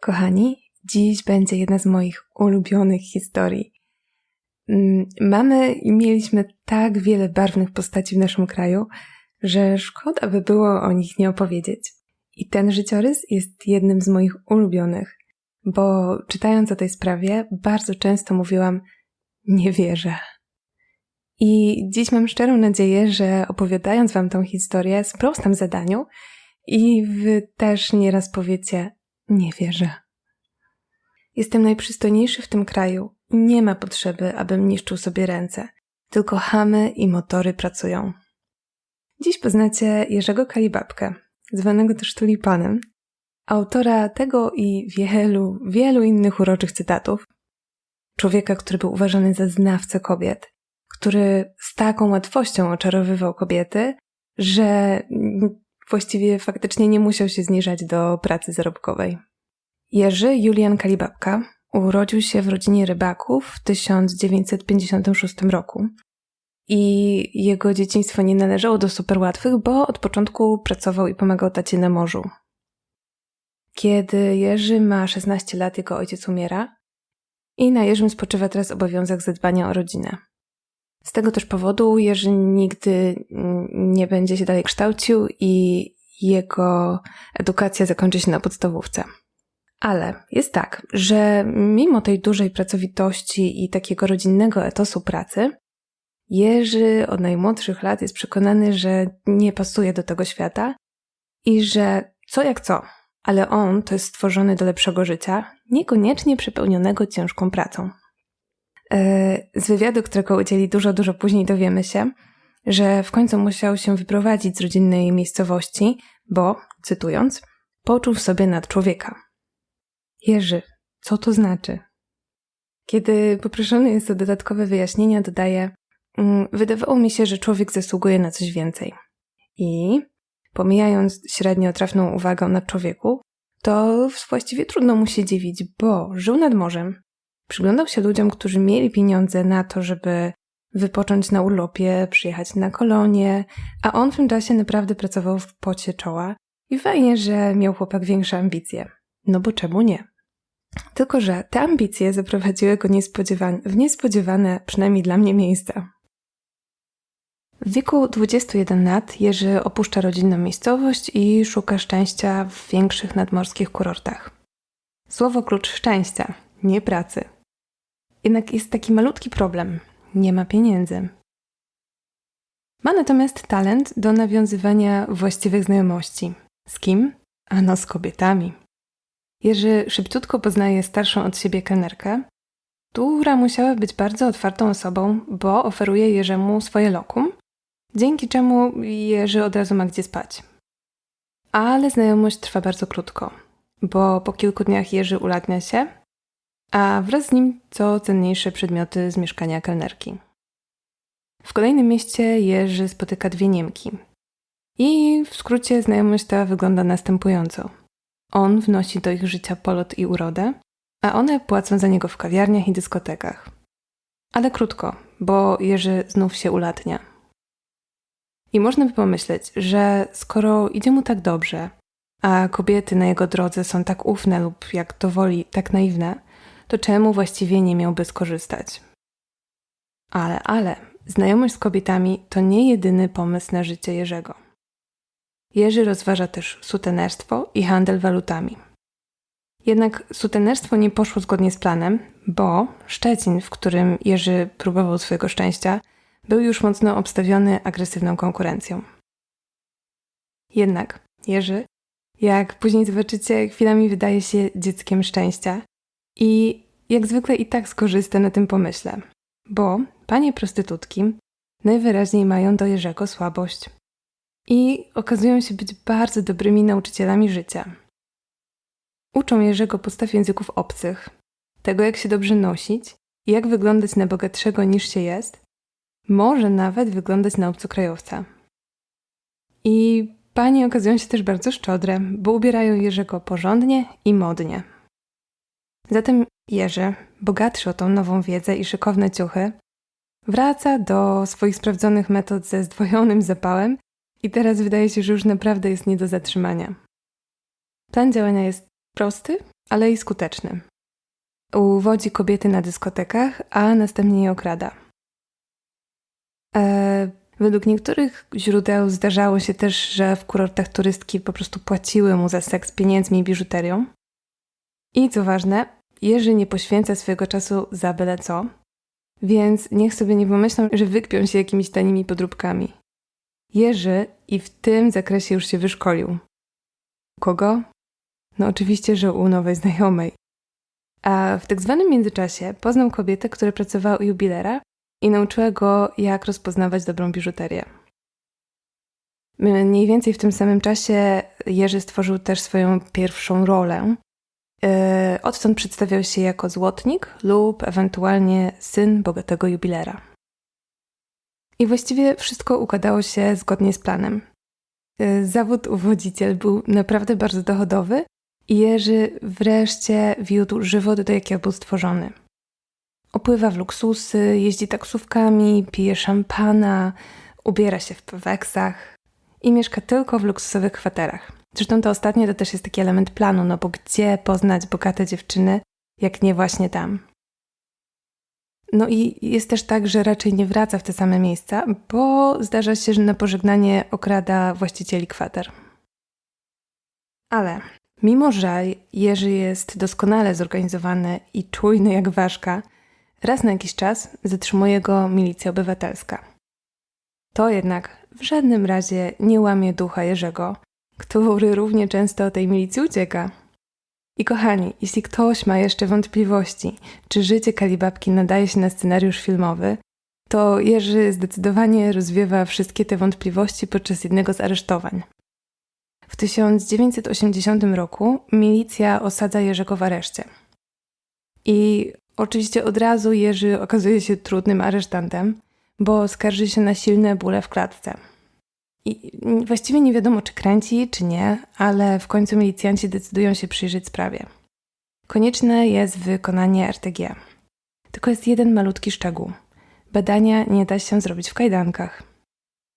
Kochani, dziś będzie jedna z moich ulubionych historii. Mm, mamy i mieliśmy tak wiele barwnych postaci w naszym kraju, że szkoda by było o nich nie opowiedzieć. I ten życiorys jest jednym z moich ulubionych, bo czytając o tej sprawie, bardzo często mówiłam: Nie wierzę. I dziś mam szczerą nadzieję, że opowiadając Wam tą historię, sprostam zadaniu i Wy też nieraz powiecie: Nie wierzę. Jestem najprzystojniejszy w tym kraju i nie ma potrzeby, abym niszczył sobie ręce. Tylko hamy i motory pracują. Dziś poznacie Jerzego Kalibabkę, zwanego też tulipanem, autora tego i wielu, wielu innych uroczych cytatów. Człowieka, który był uważany za znawcę kobiet, który z taką łatwością oczarowywał kobiety, że właściwie faktycznie nie musiał się zniżać do pracy zarobkowej. Jerzy Julian Kalibabka urodził się w rodzinie rybaków w 1956 roku. I jego dzieciństwo nie należało do super łatwych, bo od początku pracował i pomagał tacie na morzu. Kiedy Jerzy ma 16 lat, jego ojciec umiera i na Jerzym spoczywa teraz obowiązek zadbania o rodzinę. Z tego też powodu Jerzy nigdy nie będzie się dalej kształcił i jego edukacja zakończy się na podstawówce. Ale jest tak, że mimo tej dużej pracowitości i takiego rodzinnego etosu pracy, Jerzy od najmłodszych lat jest przekonany, że nie pasuje do tego świata i że co jak co, ale on to jest stworzony do lepszego życia, niekoniecznie przepełnionego ciężką pracą. Z wywiadu, którego udzieli dużo, dużo później, dowiemy się, że w końcu musiał się wyprowadzić z rodzinnej miejscowości, bo, cytując, poczuł w sobie nad człowieka. Jerzy, co to znaczy? Kiedy poproszony jest o dodatkowe wyjaśnienia, dodaje: mm, Wydawało mi się, że człowiek zasługuje na coś więcej. I pomijając średnio trafną uwagę nad człowieku, to właściwie trudno mu się dziwić, bo żył nad morzem, przyglądał się ludziom, którzy mieli pieniądze na to, żeby wypocząć na urlopie, przyjechać na kolonie, a on w tym czasie naprawdę pracował w pocie czoła i fajnie, że miał chłopak większe ambicje. No bo czemu nie? Tylko, że te ambicje zaprowadziły go niespodziewane, w niespodziewane, przynajmniej dla mnie, miejsca. W wieku 21 lat Jerzy opuszcza rodzinną miejscowość i szuka szczęścia w większych nadmorskich kurortach. Słowo klucz szczęścia, nie pracy. Jednak jest taki malutki problem nie ma pieniędzy. Ma natomiast talent do nawiązywania właściwych znajomości. Z kim? Ano z kobietami. Jerzy szybciutko poznaje starszą od siebie kelnerkę, która musiała być bardzo otwartą osobą, bo oferuje Jerzemu swoje lokum, dzięki czemu Jerzy od razu ma gdzie spać. Ale znajomość trwa bardzo krótko, bo po kilku dniach Jerzy ulatnia się, a wraz z nim co cenniejsze przedmioty z mieszkania kelnerki. W kolejnym mieście Jerzy spotyka dwie Niemki. I w skrócie znajomość ta wygląda następująco. On wnosi do ich życia polot i urodę, a one płacą za niego w kawiarniach i dyskotekach. Ale krótko, bo Jerzy znów się ulatnia. I można by pomyśleć, że skoro idzie mu tak dobrze, a kobiety na jego drodze są tak ufne lub jak to woli, tak naiwne, to czemu właściwie nie miałby skorzystać? Ale, ale, znajomość z kobietami to nie jedyny pomysł na życie Jerzego. Jerzy rozważa też sutenerstwo i handel walutami. Jednak sutenerstwo nie poszło zgodnie z planem, bo Szczecin, w którym Jerzy próbował swojego szczęścia, był już mocno obstawiony agresywną konkurencją. Jednak Jerzy, jak później zobaczycie, chwilami wydaje się dzieckiem szczęścia i jak zwykle i tak skorzysta na tym pomyśle, bo panie prostytutki najwyraźniej mają do Jerzego słabość i okazują się być bardzo dobrymi nauczycielami życia. Uczą Jerzego podstaw języków obcych, tego jak się dobrze nosić jak wyglądać na bogatszego niż się jest, może nawet wyglądać na obcokrajowca. I panie okazują się też bardzo szczodre, bo ubierają Jerzego porządnie i modnie. Zatem Jerzy, bogatszy o tą nową wiedzę i szykowne ciuchy, wraca do swoich sprawdzonych metod ze zdwojonym zapałem i teraz wydaje się, że już naprawdę jest nie do zatrzymania. Plan działania jest prosty ale i skuteczny. Uwodzi kobiety na dyskotekach, a następnie je okrada. E, według niektórych źródeł zdarzało się też, że w kurortach turystki po prostu płaciły mu za seks pieniędzmi i biżuterią. I co ważne, Jerzy nie poświęca swojego czasu za byle co, więc niech sobie nie pomyślą, że wykpią się jakimiś tanimi podróbkami. Jerzy i w tym zakresie już się wyszkolił. Kogo? No oczywiście, że u nowej znajomej. A w tak zwanym międzyczasie poznał kobietę, która pracowała u jubilera i nauczyła go, jak rozpoznawać dobrą biżuterię. Mniej więcej w tym samym czasie Jerzy stworzył też swoją pierwszą rolę. E, odtąd przedstawiał się jako złotnik lub ewentualnie syn bogatego jubilera. I właściwie wszystko układało się zgodnie z planem. E, zawód uwodziciel był naprawdę bardzo dochodowy i Jerzy wreszcie wiódł żywot, do jakiego był stworzony. Opływa w luksusy, jeździ taksówkami, pije szampana, ubiera się w peweksach i mieszka tylko w luksusowych kwaterach. Zresztą to ostatnie to też jest taki element planu, no bo gdzie poznać bogate dziewczyny, jak nie właśnie tam. No i jest też tak, że raczej nie wraca w te same miejsca, bo zdarza się, że na pożegnanie okrada właścicieli kwater. Ale mimo, że Jerzy jest doskonale zorganizowany i czujny jak ważka, raz na jakiś czas zatrzymuje go milicja obywatelska. To jednak w żadnym razie nie łamie ducha Jerzego, który równie często o tej milicji ucieka. I kochani, jeśli ktoś ma jeszcze wątpliwości, czy życie Kalibabki nadaje się na scenariusz filmowy, to Jerzy zdecydowanie rozwiewa wszystkie te wątpliwości podczas jednego z aresztowań. W 1980 roku milicja osadza Jerzego w areszcie. I oczywiście od razu Jerzy okazuje się trudnym aresztantem, bo skarży się na silne bóle w klatce. I właściwie nie wiadomo, czy kręci, czy nie, ale w końcu milicjanci decydują się przyjrzeć sprawie. Konieczne jest wykonanie RTG. Tylko jest jeden malutki szczegół. Badania nie da się zrobić w kajdankach.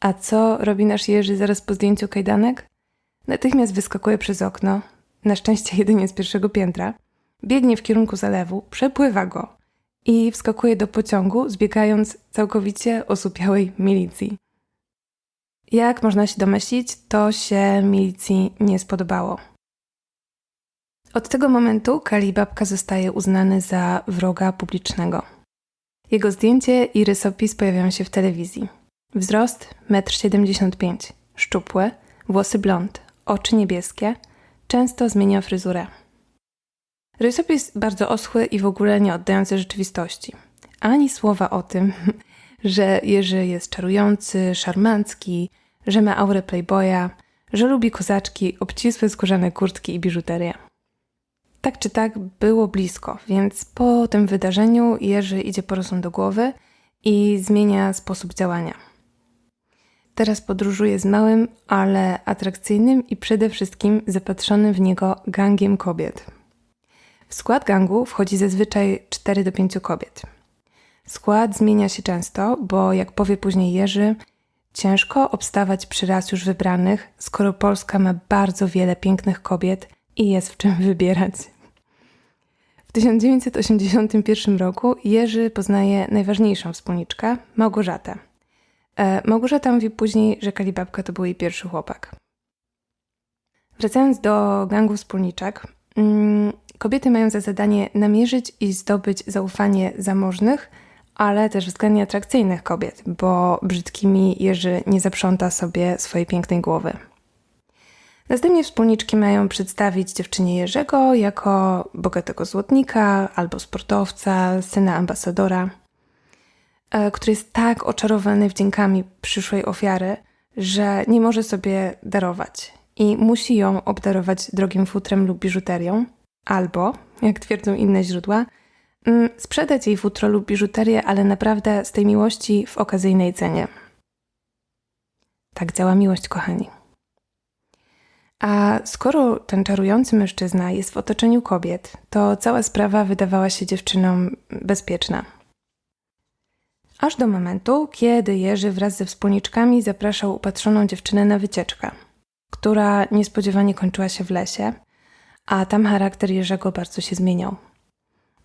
A co robi nasz Jerzy zaraz po zdjęciu kajdanek? Natychmiast wyskakuje przez okno, na szczęście jedynie z pierwszego piętra, biegnie w kierunku zalewu, przepływa go i wskakuje do pociągu, zbiegając całkowicie osupiałej milicji. Jak można się domyślić, to się milicji nie spodobało. Od tego momentu Kalibabka zostaje uznany za wroga publicznego. Jego zdjęcie i rysopis pojawiają się w telewizji. Wzrost 1,75 m, szczupły, włosy blond, oczy niebieskie, często zmienia fryzurę. Rysopis bardzo oschły i w ogóle nie oddający rzeczywistości. Ani słowa o tym, że Jerzy jest czarujący, szarmancki, że ma aurę playboya, że lubi kozaczki, obcisłe skórzane kurtki i biżuterię. Tak czy tak było blisko, więc po tym wydarzeniu Jerzy idzie po rozum do głowy i zmienia sposób działania. Teraz podróżuje z małym, ale atrakcyjnym i przede wszystkim zapatrzonym w niego gangiem kobiet. W skład gangu wchodzi zazwyczaj 4 do 5 kobiet. Skład zmienia się często, bo jak powie później Jerzy, ciężko obstawać przy raz już wybranych, skoro Polska ma bardzo wiele pięknych kobiet i jest w czym wybierać. W 1981 roku Jerzy poznaje najważniejszą wspólniczkę, Małgorzatę. E, Małgorzata mówi później, że Kalibabka to był jej pierwszy chłopak. Wracając do gangu wspólniczek, mm, kobiety mają za zadanie namierzyć i zdobyć zaufanie zamożnych, ale też względnie atrakcyjnych kobiet, bo brzydkimi Jerzy nie zaprząta sobie swojej pięknej głowy. Następnie wspólniczki mają przedstawić dziewczynie Jerzego jako bogatego złotnika albo sportowca, syna ambasadora, e, który jest tak oczarowany wdziękami przyszłej ofiary, że nie może sobie darować i musi ją obdarować drogim futrem lub biżuterią, albo, jak twierdzą inne źródła, mm, sprzedać jej futro lub biżuterię, ale naprawdę z tej miłości w okazyjnej cenie. Tak działa miłość, kochani. A skoro ten czarujący mężczyzna jest w otoczeniu kobiet, to cała sprawa wydawała się dziewczynom bezpieczna. Aż do momentu, kiedy Jerzy wraz ze wspólniczkami zapraszał upatrzoną dziewczynę na wycieczkę, która niespodziewanie kończyła się w lesie, a tam charakter Jerzego bardzo się zmieniał.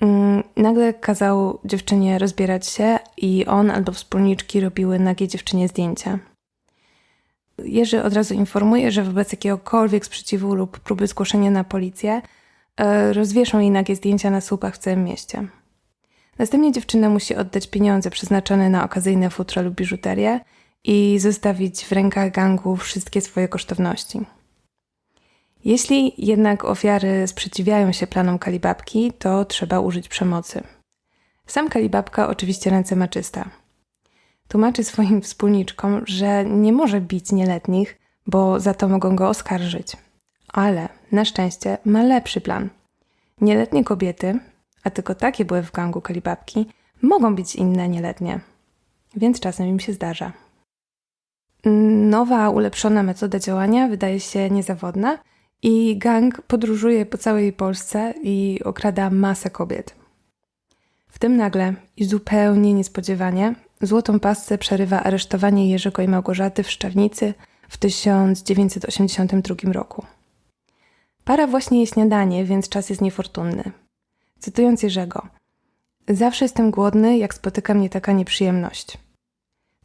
Mm, nagle kazał dziewczynie rozbierać się i on albo wspólniczki robiły nagie dziewczynie zdjęcia. Jerzy od razu informuje, że wobec jakiegokolwiek sprzeciwu lub próby zgłoszenia na policję e, rozwieszą jej nagie zdjęcia na słupach w całym mieście. Następnie dziewczyna musi oddać pieniądze przeznaczone na okazyjne futro lub biżuterię i zostawić w rękach gangu wszystkie swoje kosztowności. Jeśli jednak ofiary sprzeciwiają się planom Kalibabki, to trzeba użyć przemocy. Sam Kalibabka oczywiście ręce ma czyste. Tłumaczy swoim wspólniczkom, że nie może bić nieletnich, bo za to mogą go oskarżyć. Ale na szczęście ma lepszy plan. Nieletnie kobiety, a tylko takie były w gangu Kalibabki, mogą być inne nieletnie. Więc czasem im się zdarza. Nowa, ulepszona metoda działania wydaje się niezawodna i gang podróżuje po całej Polsce i okrada masę kobiet. W tym nagle i zupełnie niespodziewanie złotą pasce przerywa aresztowanie Jerzego i Małgorzaty w Szczawnicy w 1982 roku. Para właśnie je śniadanie, więc czas jest niefortunny. Cytując Jerzego: Zawsze jestem głodny, jak spotyka mnie taka nieprzyjemność.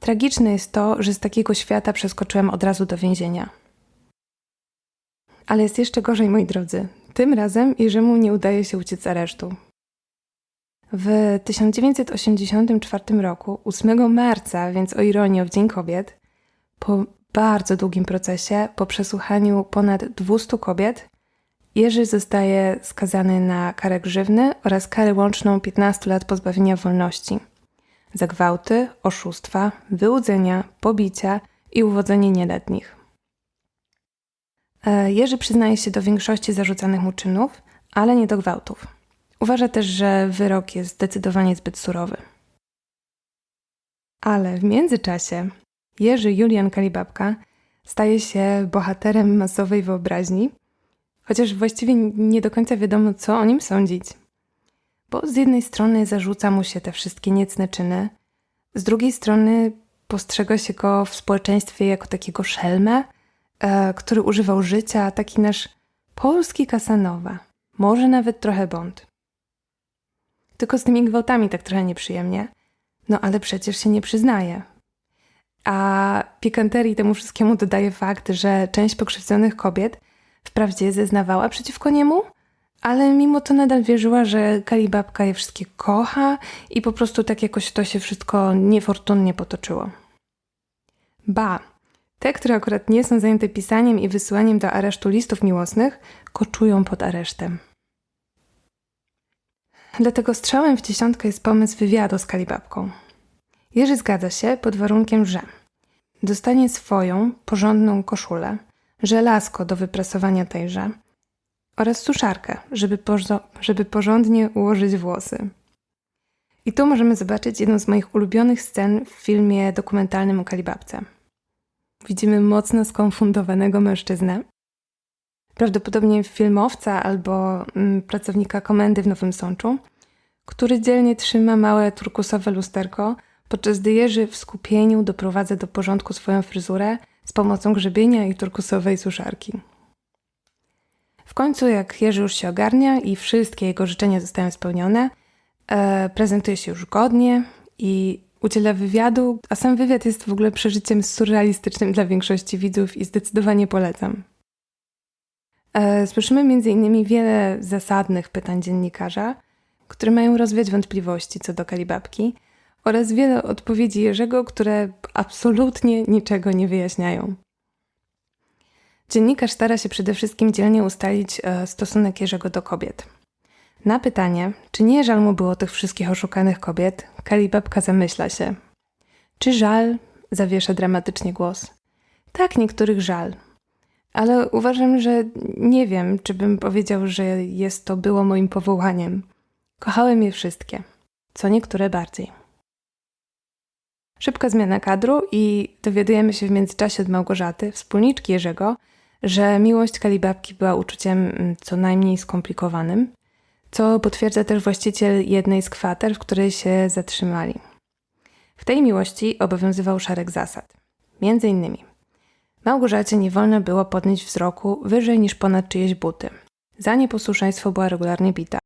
Tragiczne jest to, że z takiego świata przeskoczyłem od razu do więzienia. Ale jest jeszcze gorzej, moi drodzy. Tym razem Jerzemu nie udaje się uciec z aresztu. W 1984 roku, 8 marca, więc o ironię w Dzień Kobiet, po bardzo długim procesie, po przesłuchaniu ponad 200 kobiet, Jerzy zostaje skazany na karę grzywny oraz karę łączną 15 lat pozbawienia wolności za gwałty, oszustwa, wyłudzenia, pobicia i uwodzenie nieletnich. E, Jerzy przyznaje się do większości zarzucanych mu czynów, ale nie do gwałtów. Uważa też, że wyrok jest zdecydowanie zbyt surowy. Ale w międzyczasie Jerzy Julian Kalibabka staje się bohaterem masowej wyobraźni, chociaż właściwie nie do końca wiadomo, co o nim sądzić. Bo z jednej strony zarzuca mu się te wszystkie niecne czyny, z drugiej strony postrzega się go w społeczeństwie jako takiego szelmę, e, który używał życia, taki nasz polski Kasanowa, może nawet trochę Bond. Tylko z tymi gwałtami tak trochę nieprzyjemnie, no ale przecież się nie przyznaje. A pikanterii temu wszystkiemu dodaje fakt, że część pokrzywdzonych kobiet wprawdzie zeznawała przeciwko niemu, ale mimo to nadal wierzyła, że Kalibabka je wszystkie kocha i po prostu tak jakoś to się wszystko niefortunnie potoczyło. Ba, te, które akurat nie są zajęte pisaniem i wysyłaniem do aresztu listów miłosnych, koczują pod aresztem. Dlatego strzałem w dziesiątkę jest pomysł wywiadu z Kalibabką. Jerzy zgadza się pod warunkiem, że dostanie swoją porządną koszulę, żelazko do wyprasowania tejże oraz suszarkę, żeby, żeby porządnie ułożyć włosy. I tu możemy zobaczyć jedną z moich ulubionych scen w filmie dokumentalnym o Kalibabce. Widzimy mocno skonfundowanego mężczyznę, prawdopodobnie filmowca albo mm, pracownika komendy w Nowym Sączu, który dzielnie trzyma małe turkusowe lusterko, podczas gdy Jerzy w skupieniu doprowadza do porządku swoją fryzurę z pomocą grzebienia i turkusowej suszarki. W końcu, jak Jerzy już się ogarnia i wszystkie jego życzenia zostają spełnione, e, prezentuje się już godnie i udziela wywiadu, a sam wywiad jest w ogóle przeżyciem surrealistycznym dla większości widzów i zdecydowanie polecam. E, słyszymy m.in. wiele zasadnych pytań dziennikarza, które mają rozwiać wątpliwości co do kalibabki oraz wiele odpowiedzi Jerzego, które absolutnie niczego nie wyjaśniają. Dziennikarz stara się przede wszystkim dzielnie ustalić e, stosunek Jerzego do kobiet. Na pytanie, czy nie żal mu było tych wszystkich oszukanych kobiet, Kalibabka zamyśla się. Czy żal? Zawiesza dramatycznie głos. Tak, niektórych żal. Ale uważam, że nie wiem, czy bym powiedział, że jest to było moim powołaniem. Kochałem je wszystkie, co niektóre bardziej. Szybka zmiana kadru i dowiadujemy się w międzyczasie od Małgorzaty, wspólniczki Jerzego, że miłość Kalibabki była uczuciem mm, co najmniej skomplikowanym, co potwierdza też właściciel jednej z kwater, w której się zatrzymali. W tej miłości obowiązywał szereg zasad. Między innymi Małgorzacie nie wolno było podnieść wzroku wyżej niż ponad czyjeś buty. Za nieposłuszeństwo była regularnie bita.